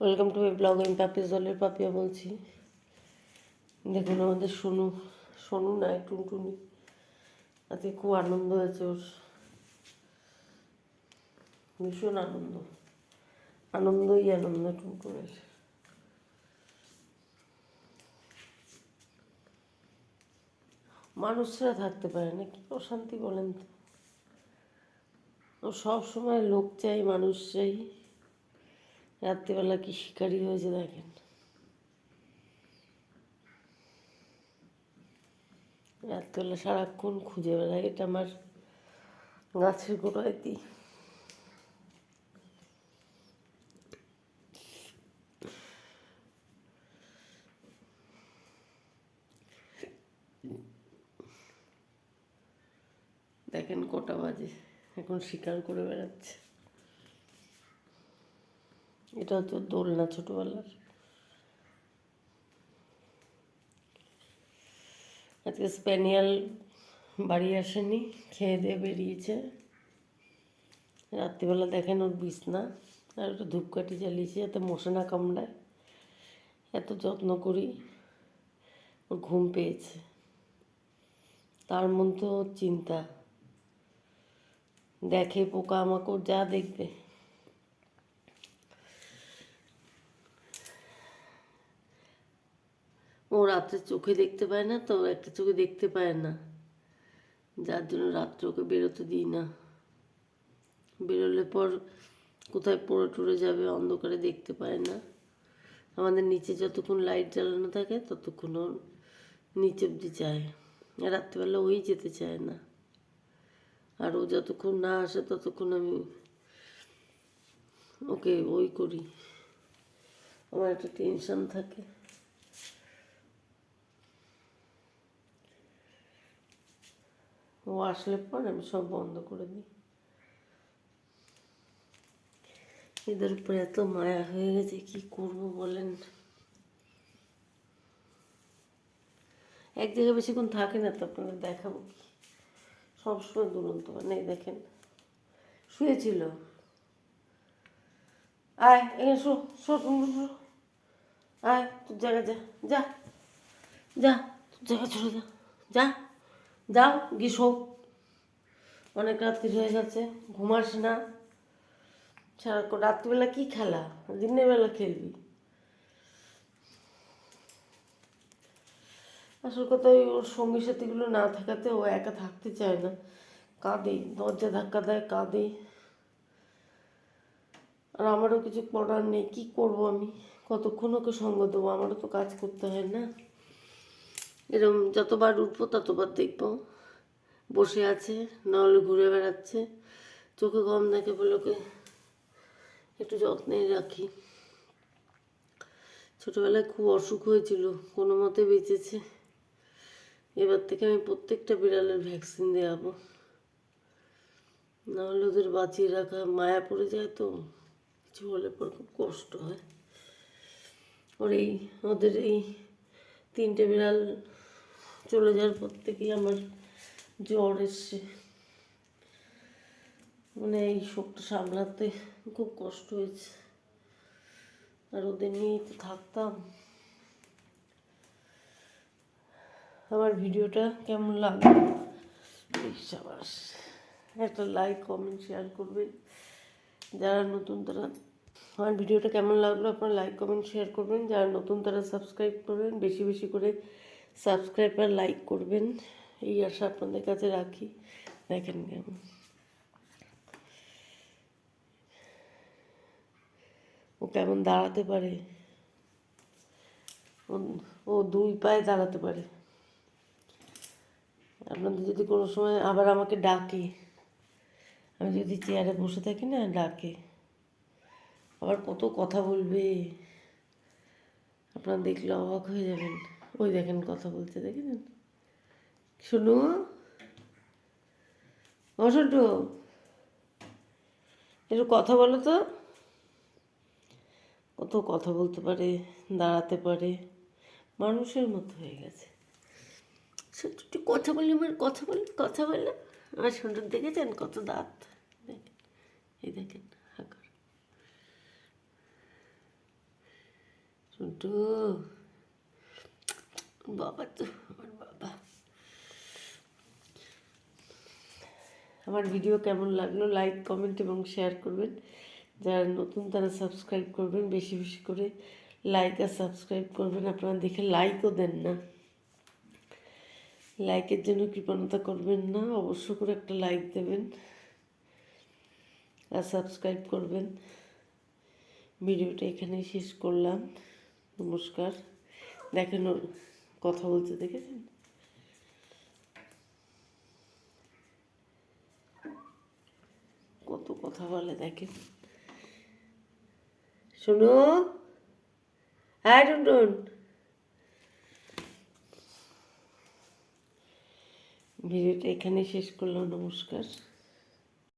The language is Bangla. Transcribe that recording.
ওয়েলকাম টু মাই ব্লগ আমি পাপি জলের পাপিয়া বলছি। দেখুন আমাদের সোনু সোনু নাই টুনটুনি। আজকে খুব আনন্দ হয়েছে ওর। ভীষণ আনন্দ। আনন্দই আনন্দ টুনটুনের। মানুষরা থাকতে পারে না, কি অশান্তি বলেন তো। সব সময় লোক চাই, মানুষ চাই। রাত্রিবেলা কি শিকারি হয়েছে দেখেন। রাত্রিবেলা সারাক্ষণ খুঁজে বেড়ায়, এটা আমার গাছের গোড়ায় দিই। দেখেন কটা বাজে, এখন শিকার করে বেড়াচ্ছে। এটা হচ্ছে দোলনা ছোটবেলার। আজকে স্প্যানিয়াল বাড়ি আসেনি, খেয়ে দিয়ে বেরিয়েছে। রাত্রিবেলা দেখেন ওর বিছনা, আর একটা ধূপকাঠি জ্বালিয়েছি যাতে মশা না কামড়ায়। এত যত্ন করি ওর ঘুম পেয়েছে। তার মধ্যে ওর চিন্তা। দেখে পোকা মাকড় যা দেখবে। রাত্রে চোখে দেখতে পায় না, তো একটা চোখে দেখতে পায় না। যার জন্য রাত্রে ওকে বেরোতে দিই না। বেরোলে পর কোথায় পড়ে টড়ে যাবে, অন্ধকারে দেখতে পায় না। আমাদের নিচে যতক্ষণ লাইট জ্বালানো থাকে, ততক্ষণ ওর নিচে অব্দি যায়। রাত্রিবেলা ওই যেতে চায় না। আর ও যতক্ষণ না আসে, ততক্ষণ আমি ওকে ওই করি। আমার একটা টেনশন থাকে। ও আসলে পর আমি সব বন্ধ করে দিই। এদের উপরে এত মায়া হয়ে গেছে, কি করব বলেন? এক জায়গায় বেশিক্ষণ থাকে না তো আপনাদের দেখাবো কি? সবসময় দুরন্ত মানে দেখেন। শুয়েছিল। আয়, এখানে শো শো শো আয়, তোর জায়গা যা যা যা, তোর জায়গা চলে যা যা। যাও শো অনেক রাত্রি হয়ে গেছে ঘুমাস না। সারাক্ষণ রাত্রিবেলা কি খেলা? দিনের বেলা খেলবি। আসল কথা ওই ওর সঙ্গী সাথীগুলো না থাকাতে ও একা থাকতে চায় না। কাঁদে, দরজা ধাক্কা দেয়, কাঁদে। আর আমারও কিছু করার নেই, কি করব আমি? কতক্ষণ ওকে সঙ্গ দেবো? আমারও তো কাজ করতে হয় না। এরকম যতবার উঠবো, ততবার দেখব। বসে আছে নাহলে ঘুরে বেড়াচ্ছে। চোখে কম দেখে বলে ওকে একটু যত্নে রাখি। ছোটোবেলায় খুব অসুখ হয়েছিল, কোনো মতে বেঁচেছে। এবার থেকে আমি প্রত্যেকটা বিড়ালের ভ্যাকসিন দেওয়াবো নাহলে ওদের বাঁচিয়ে রাখা মায়া পড়ে যায় তো, কিছু হলে পর খুব কষ্ট হয়। ওর এই, ওদের এই তিনটে বিড়াল চলে যাওয়ার পর থেকেই আমার জ্বর এসছে। মানে এই শোকটা সামলাতে খুব কষ্ট হয়েছে। আর ওদের নিয়েই তো থাকতাম। আমার ভিডিওটা কেমন লাগল? সাবাস। একটা লাইক কমেন্ট শেয়ার করবেন। যারা নতুন তারা আমার ভিডিওটা কেমন লাগল আপনারা লাইক কমেন্ট শেয়ার করবেন। যারা নতুন তারা সাবস্ক্রাইব করবেন। বেশি বেশি করে সাবস্ক্রাইব আর লাইক করবেন। এই আশা আপনাদের কাছে রাখি। দেখেন কেমন ও কেমন দাঁড়াতে পারে? ও- দুই পায়ে দাঁড়াতে পারে। আপনাদের যদি কোনো সময় আবার আমাকে ডাকে, আমি যদি চেয়ারে বসে থাকি না, ডাকে। আবার কত কথা বলবে। আপনারা দেখলে অবাক হয়ে যাবেন। ওই দেখেন কথা বলতে দেখেছেন? শুনু? ও সন্টু একটু কথা বলো তো। কত কথা বলতে পারে, দাঁড়াতে পারে, মানুষের মতো হয়ে গেছে। একটু কথা বলি আমার, কথা বলি, কথা বললে আমার সুন্দর দেখেছেন কত দাঁত? এই দেখেন, হাঁকার। সন্টু বাবা তো আমার বাবা। আমার ভিডিও কেমন লাগল লাইক, কমেন্ট এবং শেয়ার করবেন। যারা নতুন তারা সাবস্ক্রাইব করবেন, বেশি বেশি করে লাইক আর সাবস্ক্রাইব করবেন। আপনারা দেখে লাইকও দেন না। লাইকের জন্য কৃপণতা করবেন না, অবশ্য করে একটা লাইক দেবেন আর সাবস্ক্রাইব করবেন। ভিডিওটা এখানেই শেষ করলাম। নমস্কার। দেখেন ওর কথা বলতে দেখেছেন? কত কথা বলে দেখেন। শোনো। হ্যাঁ টুনটুন। ভিডিওটা এখানে শেষ করলাম, নমস্কার।